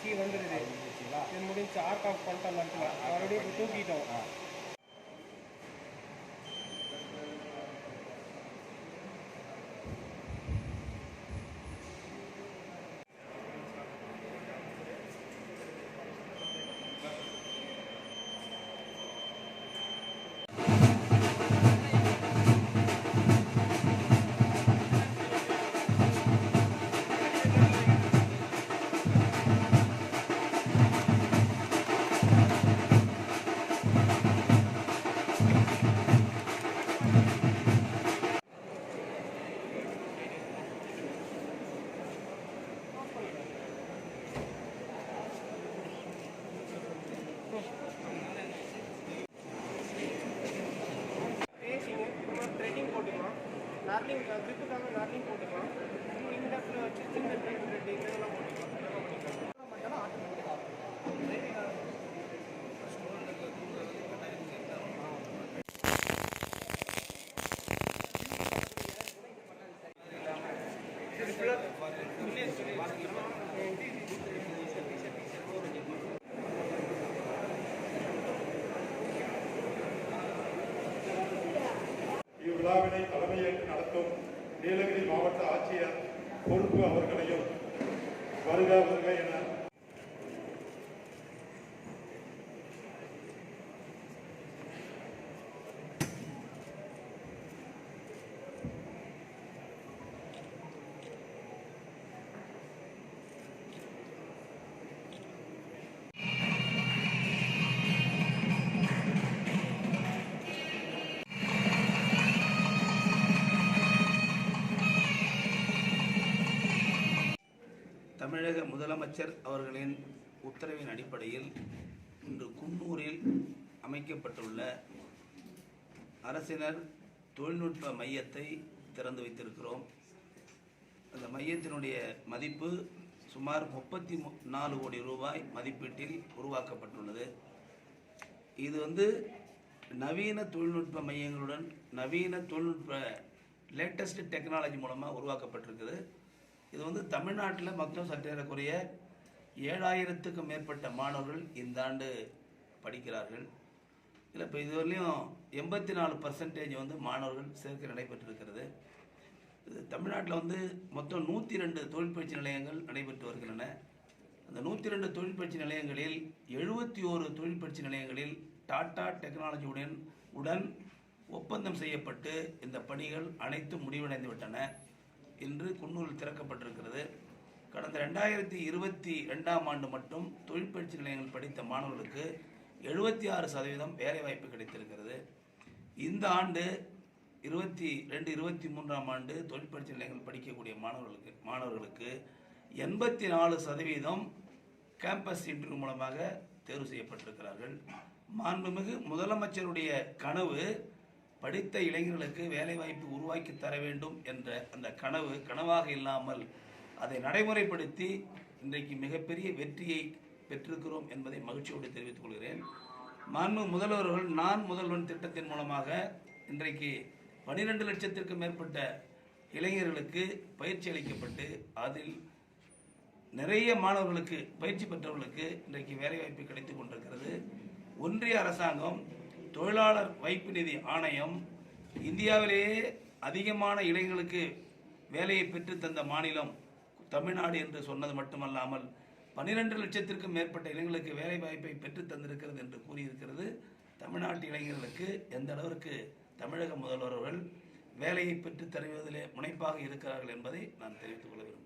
C வந்துடுது. இது முடிஞ்சு ஆர்க் ஆஃப் பண்ணிட்டோம் மறுபடியும் தூக்கிட்டோம். நார்லிங் கிரிப்புக்காக நார்லிங் போட்டுக்கலாம் இந்த இடத்துல வச்சு சின்ன த்ரெட் த்ரெட்டிங் இதெல்லாம் போட்டுக்கலாம் மட்டும் ஆட்டோமேட்டிக்காக இவ்விழாவினை தலைமையேற்று மற்றும் நீலகிரி மாவட்ட ஆட்சியர் பொறுப்பு அவர்களையும் வருக வருக என தமிழக முதலமைச்சர் அவர்களின் உத்தரவின் அடிப்படையில் இன்று குன்னூரில் அமைக்கப்பட்டுள்ள அரசினர் தொழில்நுட்ப மையத்தை திறந்து வைத்திருக்கிறோம். அந்த மையத்தினுடைய மதிப்பு சுமார் முப்பத்தி நாலு கோடி ரூபாய் மதிப்பீட்டில் உருவாக்கப்பட்டுள்ளது. இது வந்து நவீன தொழில்நுட்ப மையங்களுடன் நவீன தொழில்நுட்ப லேட்டஸ்ட் டெக்னாலஜி மூலமாக உருவாக்கப்பட்டிருக்குது. இது வந்து தமிழ்நாட்டில் மக்களும் சற்றேறக்குறைய ஏழாயிரத்துக்கும் மேற்பட்ட மாணவர்கள் இந்த ஆண்டு படிக்கிறார்கள். இல்லை இப்போ இதுவரையும் எண்பத்தி நாலு பர்சன்டேஜ் வந்து மாணவர்கள் சேர்க்கை நடைபெற்றிருக்கிறது. இது தமிழ்நாட்டில் வந்து மொத்தம் நூற்றி ரெண்டு தொழிற்பயிற்சி நிலையங்கள் நடைபெற்று வருகின்றன. அந்த நூற்றி ரெண்டு தொழிற்பயிற்சி நிலையங்களில் எழுபத்தி ஓரு தொழிற்பயிற்சி நிலையங்களில் டாடா டெக்னாலஜியுடன் உடன் ஒப்பந்தம் செய்யப்பட்டு இந்த பணிகள் அனைத்தும் முடிவடைந்து விட்டன. இன்று குன்னூரில் திறக்கப்பட்டிருக்கிறது. கடந்த ரெண்டாயிரத்தி இருபத்தி ரெண்டாம் ஆண்டு மட்டும் தொழிற்பயிற்சி நிலையங்கள் படித்த மாணவர்களுக்கு எழுபத்தி ஆறு சதவீதம் வேலைவாய்ப்பு கிடைத்திருக்கிறது. இந்த ஆண்டு இருபத்தி ரெண்டு இருபத்தி மூன்றாம் ஆண்டு தொழிற்பயிற்சி நிலையங்கள் படிக்கக்கூடிய மாணவர்களுக்கு மாணவர்களுக்கு எண்பத்தி நாலு சதவீதம் கேம்பஸ் இன்டர்வியூ மூலமாக தேர்வு செய்யப்பட்டிருக்கிறார்கள். மாண்புமிகு முதலமைச்சருடைய கனவு படித்த இளைஞர்களுக்கு வேலைவாய்ப்பு உருவாக்கி தர வேண்டும் என்ற அந்த கனவு கனவாக இல்லாமல் அதை நடைமுறைப்படுத்தி இன்றைக்கு மிகப்பெரிய வெற்றியை பெற்றிருக்கிறோம் என்பதை மகிழ்ச்சியோடு தெரிவித்துக் கொள்கிறேன். மாண்பு முதல்வர்கள் நான் முதல்வன் திட்டத்தின் மூலமாக இன்றைக்கு பனிரெண்டு லட்சத்திற்கும் மேற்பட்ட இளைஞர்களுக்கு பயிற்சி அளிக்கப்பட்டு அதில் நிறைய மாணவர்களுக்கு பயிற்சி பெற்றவர்களுக்கு இன்றைக்கு வேலைவாய்ப்பு கிடைத்துக் கொண்டிருக்கிறது. ஒன்றிய அரசாங்கம் தொழிலாளர் வைப்பு நிதி ஆணையம் இந்தியாவிலேயே அதிகமான இளைஞர்களுக்கு வேலையை பெற்றுத் தந்த மாநிலம் தமிழ்நாடு என்று சொன்னது மட்டுமல்லாமல் பன்னிரெண்டு லட்சத்திற்கும் மேற்பட்ட இளைஞர்களுக்கு வேலை வாய்ப்பை பெற்றுத் தந்திருக்கிறது என்று கூறியிருக்கிறது. தமிழ்நாட்டு இளைஞர்களுக்கு எந்த அளவிற்கு தமிழக முதல்வர்கள் வேலையை பெற்று தருவதிலே முனைப்பாக இருக்கிறார்கள் என்பதை நான் தெரிவித்துக் கொள்ள விரும்புகிறேன்.